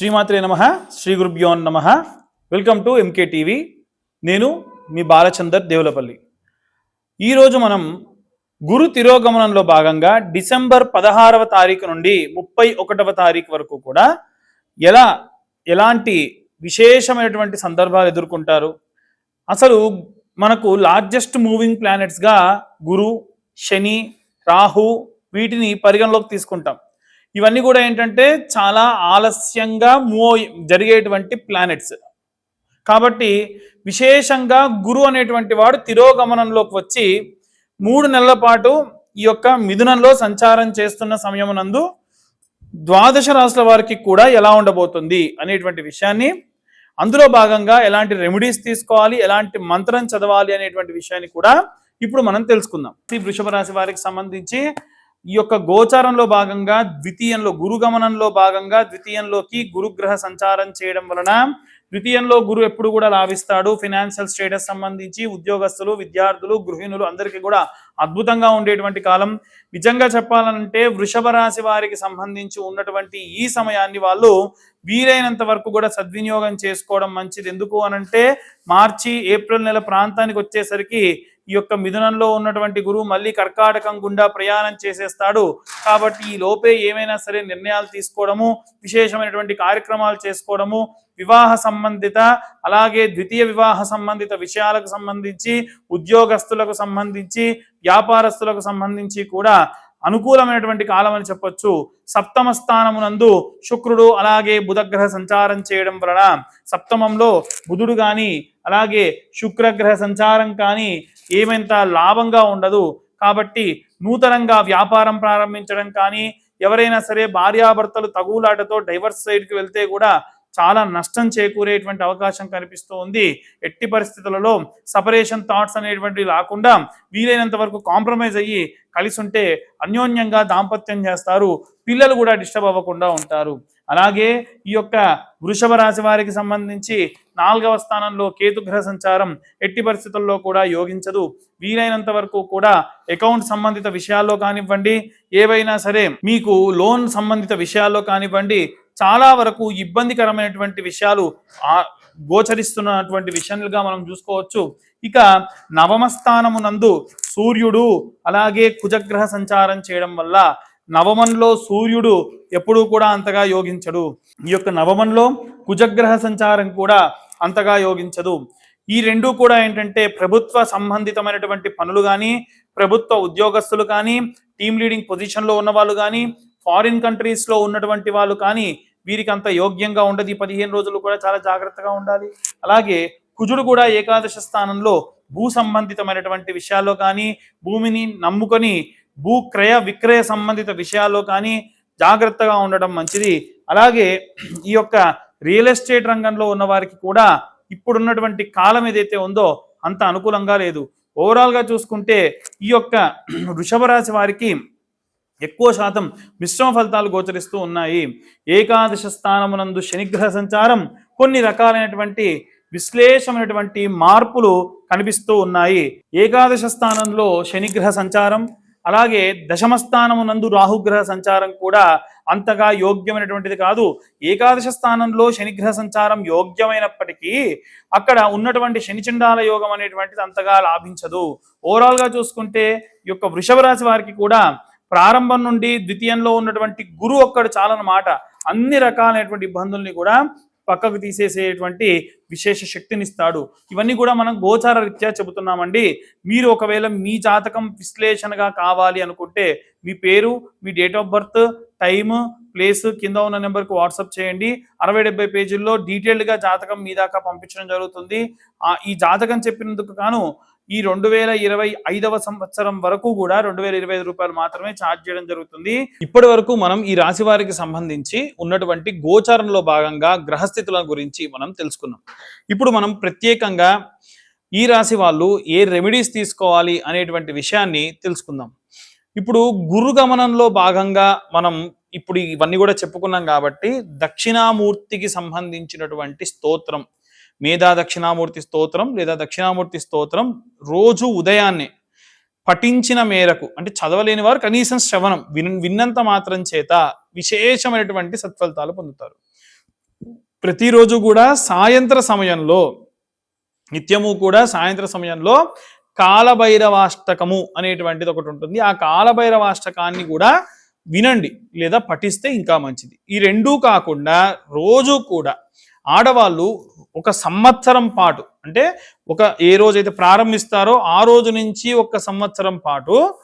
శ్రీమాత్రే నమ శ్రీ గురుభ్యో నమ. వెల్కమ్ టు ఎంకే టీవీ నేను మీ బాలచందర్ దేవులపల్లి. ఈరోజు మనం గురు తిరోగమనంలో భాగంగా డిసెంబర్ పదహారవ తారీఖు నుండి ముప్పై ఒకటవ తారీఖు వరకు కూడా ఎలా ఎలాంటి విశేషమైనటువంటి సందర్భాలు ఎదుర్కొంటారు? అసలు మనకు లార్జెస్ట్ మూవింగ్ ప్లానెట్స్గా గురు శని రాహు వీటిని పరిగణలోకి తీసుకుంటాం. ఇవన్నీ కూడా ఏంటంటే చాలా ఆలస్యంగా మూవ్ జరిగేటువంటి ప్లానెట్స్ కాబట్టి విశేషంగా గురు అనేటువంటి వాడు తిరోగమనంలోకి వచ్చి మూడు నెలల పాటు ఈ యొక్క మిథునంలో సంచారం చేస్తున్న సమయమునందు ద్వాదశ రాశుల వారికి కూడా ఎలా ఉండబోతుంది అనేటువంటి విషయాన్ని అందులో భాగంగా ఎలాంటి రెమెడీస్ తీసుకోవాలి ఎలాంటి మంత్రం చదవాలి అనేటువంటి విషయాన్ని కూడా ఇప్పుడు మనం తెలుసుకుందాం. ఈ వృషభ రాశి వారికి సంబంధించి ఈ యొక్క గోచారంలో భాగంగా ద్వితీయంలో గురుగమనంలో భాగంగా ద్వితీయంలోకి గురుగ్రహ సంచారం చేయడం వలన ద్వితీయంలో గురు ఎప్పుడు కూడా లాభిస్తాడు. ఫినాన్షియల్ స్టేటస్ సంబంధించి ఉద్యోగస్తులు విద్యార్థులు గృహిణులు అందరికీ కూడా అద్భుతంగా ఉండేటువంటి కాలం. నిజంగా చెప్పాలంటే వృషభ రాశి వారికి సంబంధించి ఉన్నటువంటి ఈ సమయాన్ని వాళ్ళు వీలైనంత వరకు కూడా సద్వినియోగం చేసుకోవడం మంచిది. ఎందుకు అనంటే మార్చి ఏప్రిల్ నెల ప్రాంతానికి వచ్చేసరికి ఈ యొక్క మిథునంలో ఉన్నటువంటి గురువు మళ్ళీ కర్కాటకం గుండా ప్రయాణం చేసేస్తాడు. కాబట్టి ఈ లోపే ఏమైనా సరే నిర్ణయాలు తీసుకోవడము విశేషమైనటువంటి కార్యక్రమాలు చేసుకోవడము వివాహ సంబంధిత అలాగే ద్వితీయ వివాహ సంబంధిత విషయాలకు సంబంధించి ఉద్యోగస్తులకు సంబంధించి వ్యాపారస్తులకు సంబంధించి కూడా అనుకూలమైనటువంటి కాలం అని చెప్పొచ్చు. సప్తమ స్థానమునందు శుక్రుడు అలాగే బుధగ్రహ సంచారం చేయడం వలన సప్తమంలో బుధుడు కానీ అలాగే శుక్రగ్రహ సంచారం కానీ ఏమంత లాభంగా ఉండదు. కాబట్టి నూతనంగా వ్యాపారం ప్రారంభించడం కానీ ఎవరైనా సరే భార్యాభర్తలు తగులాటతో డైవర్స్ సైడ్కి వెళ్తే కూడా చాలా నష్టం చేకూరేటువంటి అవకాశం కనిపిస్తూ ఉంది. ఎట్టి పరిస్థితులలో సపరేషన్ థాట్స్ అనేటువంటివి రాకుండా వీలైనంత వరకు కాంప్రమైజ్ అయ్యి కలిసి ఉంటే అన్యోన్యంగా దాంపత్యం చేస్తారు. పిల్లలు కూడా డిస్టర్బ్ అవ్వకుండా ఉంటారు. అలాగే ఈ యొక్క వృషభ రాశి వారికి సంబంధించి నాలుగవ స్థానంలో కేతుగ్రహ సంచారం ఎట్టి పరిస్థితుల్లో కూడా యోగించదు. వీలైనంత వరకు కూడా అకౌంట్ సంబంధిత విషయాల్లో కానివ్వండి ఏవైనా సరే మీకు లోన్ సంబంధిత విషయాల్లో కానివ్వండి చాలా వరకు ఇబ్బందికరమైనటువంటి విషయాలు ఆ గోచరిస్తున్నటువంటి విషయాలుగా మనం చూసుకోవచ్చు. ఇక నవమ స్థానమునందు సూర్యుడు అలాగే కుజగ్రహ సంచారం చేయడం వల్ల నవమంలో సూర్యుడు ఎప్పుడూ కూడా అంతగా యోగించడు. ఈ యొక్క నవమంలో కుజగ్రహ సంచారం కూడా అంతగా యోగించదు. ఈ రెండు కూడా ఏంటంటే ప్రభుత్వ సంబంధితమైనటువంటి పనులు కానీ ప్రభుత్వ ఉద్యోగస్తులు కానీ టీమ్ లీడింగ్ పొజిషన్లో ఉన్న వాళ్ళు కానీ ఫారిన్ కంట్రీస్లో ఉన్నటువంటి వాళ్ళు కానీ వీరికి అంత యోగ్యంగా ఉండదు. ఈ పదిహేను రోజులు కూడా చాలా జాగ్రత్తగా ఉండాలి. అలాగే కుజుడు కూడా ఏకాదశ స్థానంలో భూ సంబంధితమైనటువంటి విషయాల్లో కానీ భూమిని నమ్ముకొని భూ క్రయ విక్రయ సంబంధిత విషయాల్లో కానీ జాగ్రత్తగా ఉండడం మంచిది. అలాగే ఈ యొక్క రియల్ ఎస్టేట్ రంగంలో ఉన్న వారికి కూడా ఇప్పుడున్నటువంటి కాలం ఏదైతే ఉందో అంత అనుకూలంగా లేదు. ఓవరాల్గా చూసుకుంటే ఈ యొక్క వృషభ రాశి వారికి ఎక్కువ శాతం మిశ్రమ ఫలితాలు గోచరిస్తూ ఉన్నాయి. ఏకాదశ స్థానమునందు శనిగ్రహ సంచారం కొన్ని రకాలైనటువంటి విశ్లేషమైనటువంటి మార్పులు కనిపిస్తూ ఉన్నాయి. ఏకాదశ స్థానంలో శనిగ్రహ సంచారం అలాగే దశమ స్థానమునందు రాహుగ్రహ సంచారం కూడా అంతగా యోగ్యమైనటువంటిది కాదు. ఏకాదశ స్థానంలో శనిగ్రహ సంచారం యోగ్యమైనప్పటికీ అక్కడ ఉన్నటువంటి శనిచండాల యోగం అనేటువంటిది అంతగా లాభించదు. ఓవరాల్గా చూసుకుంటే ఈ యొక్క వృషభ రాశి వారికి కూడా ప్రారంభం నుండి ద్వితీయంలో ఉన్నటువంటి గురువు ఒక్కడు చాలన్నమాట అన్ని రకాలైనటువంటి ఇబ్బందుల్ని కూడా పక్కకు తీసేసేటువంటి విశేష శక్తినిస్తాడు. ఇవన్నీ కూడా మనం గోచార రీత్యా చెబుతున్నామండి. మీరు ఒకవేళ మీ జాతకం విశ్లేషణగా కావాలి అనుకుంటే మీ పేరు మీ date of birth time place కింద ఉన్న నెంబర్కి వాట్సాప్ చేయండి. అరవై డెబ్బై పేజీల్లో డీటెయిల్డ్గా జాతకం మీ దాకా పంపించడం జరుగుతుంది. ఈ జాతకం చెప్పినందుకు గాను ఈ రెండు వేల ఇరవై ఐదవ సంవత్సరం వరకు కూడా రెండు వేల ఇరవై ఐదు రూపాయలు మాత్రమే ఛార్జ్ చేయడం జరుగుతుంది. ఇప్పటి వరకు మనం ఈ రాశి వారికి సంబంధించి ఉన్నటువంటి గోచారంలో భాగంగా గ్రహస్థితుల గురించి మనం తెలుసుకున్నాం. ఇప్పుడు మనం ప్రత్యేకంగా ఈ రాశి వాళ్ళు ఏ రెమెడీస్ తీసుకోవాలి అనేటువంటి విషయాన్ని తెలుసుకుందాం. ఇప్పుడు గురు గమనంలో భాగంగా మనం ఇప్పుడు ఇవన్నీ కూడా చెప్పుకున్నాం కాబట్టి దక్షిణామూర్తికి సంబంధించినటువంటి స్తోత్రం మేధా దక్షిణామూర్తి స్తోత్రం లేదా దక్షిణామూర్తి స్తోత్రం రోజు ఉదయాన్నే పఠించిన మేరకు అంటే చదవలేని వారు కనీసం శ్రవణం విన్ విన్నంత మాత్రం చేత విశేషమైనటువంటి సత్ఫలితాలు పొందుతారు. ప్రతిరోజు కూడా సాయంత్ర సమయంలో నిత్యము కూడా సాయంత్ర సమయంలో కాలభైరవాష్టకము అనేటువంటిది ఒకటి ఉంటుంది. ఆ కాలభైరవాష్టకాన్ని కూడా వినండి లేదా పఠిస్తే ఇంకా మంచిది. ఈ రెండూ కాకుండా రోజు కూడా ఆడవాళ్ళు ఒక సంవత్సరం పాటు అంటే ఒక ఏ రోజైతే ప్రారంభిస్తారో ఆ రోజు నుంచి ఒక సంవత్సరం పాటు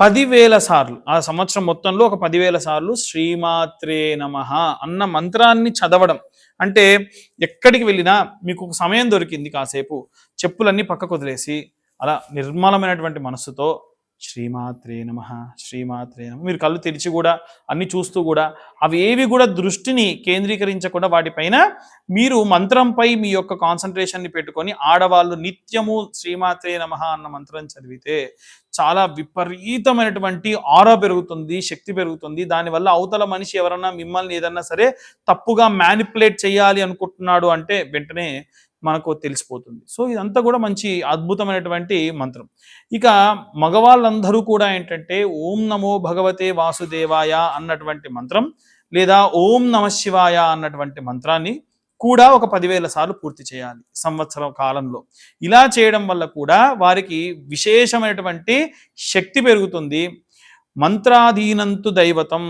పదివేల సార్లు ఆ సంవత్సరం మొత్తంలో ఒక పదివేల సార్లు శ్రీమాత్రే నమ అన్న మంత్రాన్ని చదవడం. అంటే ఎక్కడికి వెళ్ళినా మీకు ఒక సమయం దొరికింది కాసేపు చెప్పులన్నీ పక్కకు వదిలేసి అలా నిర్మలమైనటువంటి మనస్సుతో శ్రీమాత్రే నమ శ్రీమాత్రే నమ. మీరు కళ్ళు తెరిచి కూడా అన్ని చూస్తూ కూడా అవి ఏవి కూడా దృష్టిని కేంద్రీకరించకుండా వాటిపైన మీరు మంత్రంపై మీ యొక్క కాన్సన్ట్రేషన్ని పెట్టుకొని ఆడవాళ్ళు నిత్యము శ్రీమాత్రే నమ అన్న మంత్రం చదివితే చాలా విపరీతమైనటువంటి ఆరా పెరుగుతుంది శక్తి పెరుగుతుంది. దానివల్ల అవతల మనిషి ఎవరన్నా మిమ్మల్ని ఏదన్నా సరే తప్పుగా మ్యానిపులేట్ చేయాలి అనుకుంటున్నాడు అంటే వెంటనే మనకు తెలిసిపోతుంది. సో ఇదంతా కూడా మంచి అద్భుతమైనటువంటి మంత్రం. ఇక మగవాళ్ళందరూ కూడా ఏంటంటే ఓం నమో భగవతే వాసుదేవాయ అన్నటువంటి మంత్రం లేదా ఓం నమ శివాయ అన్నటువంటి మంత్రాన్ని కూడా ఒక పదివేల సార్లు పూర్తి చేయాలి సంవత్సరం కాలంలో. ఇలా చేయడం వల్ల కూడా వారికి విశేషమైనటువంటి శక్తి పెరుగుతుంది. మంత్రాధీనంతు దైవతం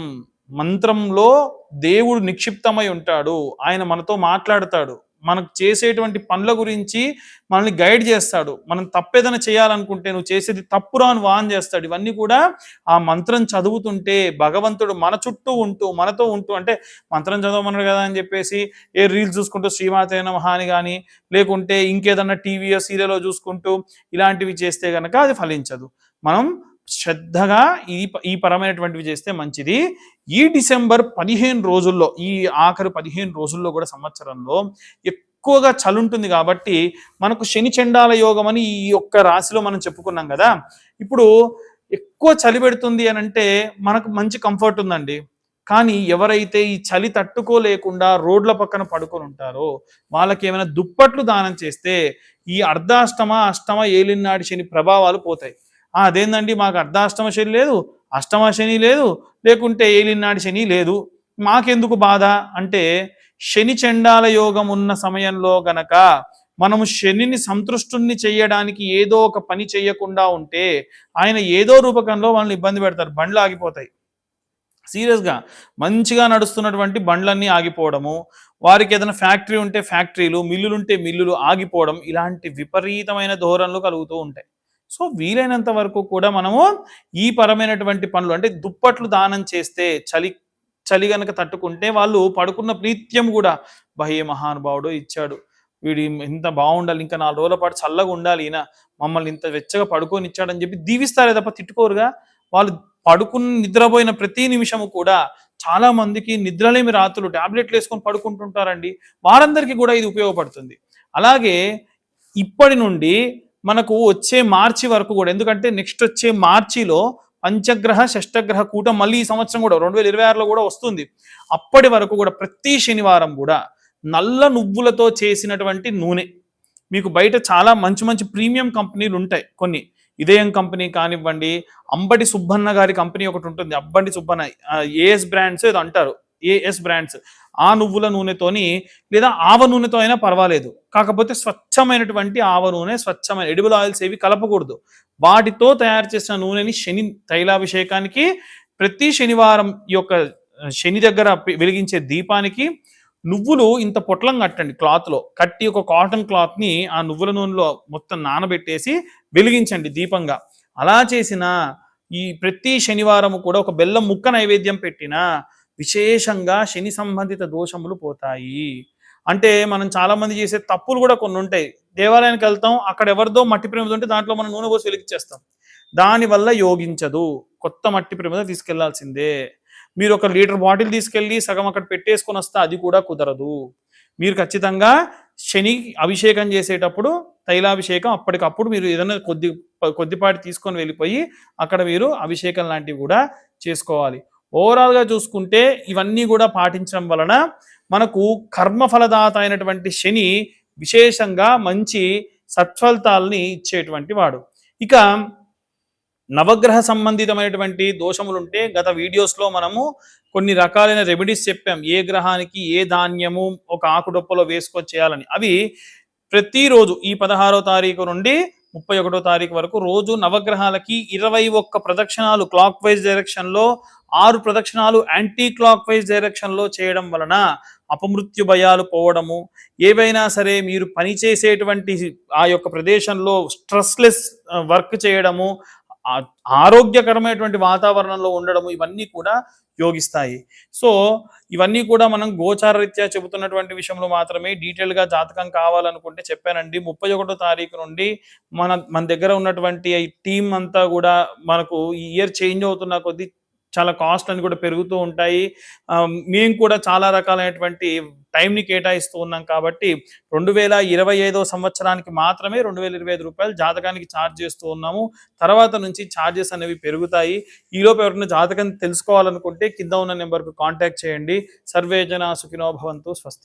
మంత్రంలో దేవుడు నిక్షిప్తమై ఉంటాడు ఆయన మనతో మాట్లాడతాడు. మనకు చేసేటువంటి పనుల గురించి మనల్ని గైడ్ చేస్తాడు. మనం తప్పేదైనా చేయాలనుకుంటే నువ్వు చేసేది తప్పురా అని వాన్ చేస్తాడు. ఇవన్నీ కూడా ఆ మంత్రం చదువుతుంటే భగవంతుడు మన చుట్టూ ఉంటూ మనతో ఉంటూ అంటే మంత్రం చదవమన్నాడు కదా అని చెప్పేసి ఏ రీల్స్ చూసుకుంటూ శ్రీమాతైన మహాని కానీ లేకుంటే ఇంకేదన్నా టీవీయో సీరియల్లో చూసుకుంటూ ఇలాంటివి చేస్తే గనక అది ఫలించదు. మనం శ్రద్ధగా ఈ ప- ఈ పరమైనటువంటివి చేస్తే మంచిది. ఈ డిసెంబర్ పదిహేను రోజుల్లో ఈ ఆఖరు పదిహేను రోజుల్లో కూడా సంవత్సరంలో ఎక్కువగా చలి ఉంటుంది కాబట్టి మనకు శని చండాల యోగం అని ఈ ఒక్క రాశిలో మనం చెప్పుకున్నాం కదా ఇప్పుడు ఎక్కువ చలి పెడుతుంది అని అంటే మనకు మంచి కంఫర్ట్ ఉందండి. కానీ ఎవరైతే ఈ చలి తట్టుకోలేకుండా రోడ్ల పక్కన పడుకొని ఉంటారో వాళ్ళకి ఏమైనా దుప్పట్లు దానం చేస్తే ఈ అర్ధాష్టమ అష్టమ ఏలినాడి శని ప్రభావాలు పోతాయి. అదేందండి? మాకు అర్ధాష్టమ శని లేదు అష్టమ శని లేదు లేకుంటే ఏలినాడి శని లేదు. మాకెందుకు బాధ? అంటే శని చండాల యోగం ఉన్న సమయంలో గనక మనము శనిని సంతృష్టుని చేయడానికి ఏదో ఒక పని చేయకుండా ఉంటే ఆయన ఏదో రూపకంలో వాళ్ళని ఇబ్బంది పెడతారు బండ్లు ఆగిపోతాయి. సీరియస్గా మంచిగా నడుస్తున్నటువంటి బండ్లన్నీ ఆగిపోవడము వారికి ఏదైనా ఫ్యాక్టరీ ఉంటే ఫ్యాక్టరీలు మిల్లులు ఉంటే మిల్లులు ఆగిపోవడం ఇలాంటి విపరీతమైన ధోరణులు కలుగుతూ ఉంటాయి. సో వీలైనంత వరకు కూడా మనము ఈ పరమైనటువంటి పనులు అంటే దుప్పట్లు దానం చేస్తే చలి చలి గనక తట్టుకుంటే వాళ్ళు పడుకున్న ప్రీత్యం కూడా భయ మహానుభావుడు ఇచ్చాడు. వీడి ఇంత బాగుండాలి ఇంకా నాలుగు రోజుల పాటు చల్లగా ఉండాలి ఈయన మమ్మల్ని ఇంత వెచ్చగా పడుకొని ఇచ్చాడని చెప్పి దీవిస్తారే తప్ప తిట్టుకోరుగా. వాళ్ళు పడుకుని నిద్రపోయిన ప్రతి నిమిషము కూడా చాలా మందికి నిద్రలేమి రాత్రులు టాబ్లెట్లు వేసుకొని పడుకుంటుంటారండి. వారందరికీ కూడా ఇది ఉపయోగపడుతుంది. అలాగే ఇప్పటి నుండి మనకు వచ్చే మార్చి వరకు కూడా ఎందుకంటే నెక్స్ట్ వచ్చే మార్చిలో పంచగ్రహ షష్టగ్రహ కూటం మళ్ళీ ఈ సంవత్సరం కూడా రెండు వేల ఇరవై ఆరులో కూడా వస్తుంది. అప్పటి వరకు కూడా ప్రతి శనివారం కూడా నల్ల నువ్వులతో చేసినటువంటి నూనె. మీకు బయట చాలా మంచి మంచి ప్రీమియం కంపెనీలు ఉంటాయి కొన్ని. ఇదయం కంపెనీ కానివ్వండి అంబటి సుబ్బన్న గారి కంపెనీ ఒకటి ఉంటుంది అంబటి సుబ్బన్న ఏఎస్ బ్రాండ్స్ ఏదో అంటారు. ఏఎస్ బ్రాండ్స్ ఆ నువ్వుల నూనెతోని లేదా ఆవ నూనెతో అయినా పర్వాలేదు. కాకపోతే స్వచ్ఛమైనటువంటి ఆవ నూనె స్వచ్ఛమైన ఎడిబుల్ ఆయిల్స్ ఏవి కలపకూడదు. వాటితో తయారు చేసిన నూనెని శని తైలాభిషేకానికి ప్రతి శనివారం యొక్క శని దగ్గర వెలిగించే దీపానికి నువ్వులు ఇంత పొట్లం కట్టండి క్లాత్లో. కట్టి ఒక కాటన్ క్లాత్ని ఆ నువ్వుల నూనెలో మొత్తం నానబెట్టేసి వెలిగించండి దీపంగా. అలా చేసిన ఈ ప్రతి శనివారం కూడా ఒక బెల్లం ముక్క నైవేద్యం పెట్టినా విశేషంగా శని సంబంధిత దోషములు పోతాయి. అంటే మనం చాలామంది చేసే తప్పులు కూడా కొన్ని ఉంటాయి. దేవాలయానికి వెళ్తాం అక్కడ ఎవరిదో మట్టి ప్రమిద ఉంటే దాంట్లో మనం నూనె పోసి వెలిగించేస్తాం. దానివల్ల యోగించదు. కొత్త మట్టి ప్రమిద తీసుకెళ్ళాల్సిందే. మీరు ఒక లీటర్ బాటిల్ తీసుకెళ్ళి సగం అక్కడ పెట్టేసుకొని వస్తే అది కూడా కుదరదు. మీరు ఖచ్చితంగా శని అభిషేకం చేసేటప్పుడు తైలాభిషేకం అప్పటికప్పుడు మీరు ఏదైనా కొద్ది కొద్దిపాటి తీసుకొని వెళ్ళిపోయి అక్కడ మీరు అభిషేకం లాంటివి కూడా చేసుకోవాలి. ఓవరాల్గా చూసుకుంటే ఇవన్నీ కూడా పాటించడం వలన మనకు కర్మఫలదాత అయినటువంటి శని విశేషంగా మంచి సత్ఫలితాలని ఇచ్చేటువంటి వాడు. ఇక నవగ్రహ సంబంధితమైనటువంటి దోషములుంటే గత వీడియోస్లో మనము కొన్ని రకాలైన రెమెడీస్ చెప్పాం. ఏ గ్రహానికి ఏ ధాన్యము ఒక ఆకుడొప్పలో వేసుకొని చేయాలని. అవి ప్రతిరోజు ఈ పదహారో తారీఖు నుండి ముప్పై ఒకటో తారీఖు వరకు రోజు నవగ్రహాలకి ఇరవై ఒక్క ప్రదక్షిణాలు క్లాక్ వైజ్ డైరెక్షన్లో ఆరు ప్రదక్షిణాలు యాంటీ క్లాక్ వైజ్ డైరెక్షన్లో చేయడం వలన అపమృత్యు భయాలు పోవడము ఏవైనా సరే మీరు పనిచేసేటువంటి ఆ యొక్క ప్రదేశంలో స్ట్రెస్లెస్ వర్క్ చేయడము ఆరోగ్యకరమైనటువంటి వాతావరణంలో ఉండడము ఇవన్నీ కూడా యోగిస్తాయి. సో ఇవన్నీ కూడా మనం గోచారరీత్యా చెబుతున్నటువంటి విషయంలో మాత్రమే డీటెయిల్గా జాతకం కావాలనుకుంటే చెప్పానండి. ముప్పై ఒకటో తారీఖు నుండి మన మన దగ్గర ఉన్నటువంటి టీం అంతా కూడా మనకు ఈ ఇయర్ చేంజ్ అవుతున్న కొద్దీ చాలా కాస్ట్ అని కూడా పెరుగుతూ ఉంటాయి. మేము కూడా చాలా రకాలైనటువంటి టైంని కేటాయిస్తూ ఉన్నాం కాబట్టి రెండు వేల ఇరవై ఐదో సంవత్సరానికి మాత్రమే రెండు వేల ఇరవై ఐదు రూపాయలు జాతకానికి ఛార్జ్ చేస్తూ ఉన్నాము. తర్వాత నుంచి ఛార్జెస్ అనేవి పెరుగుతాయి. ఈలోపు ఎవరైనా జాతకం తెలుసుకోవాలనుకుంటే కింద ఉన్న నెంబర్కు కాంటాక్ట్ చేయండి. సర్వేజన సుఖినో భవంతు స్వస్తి.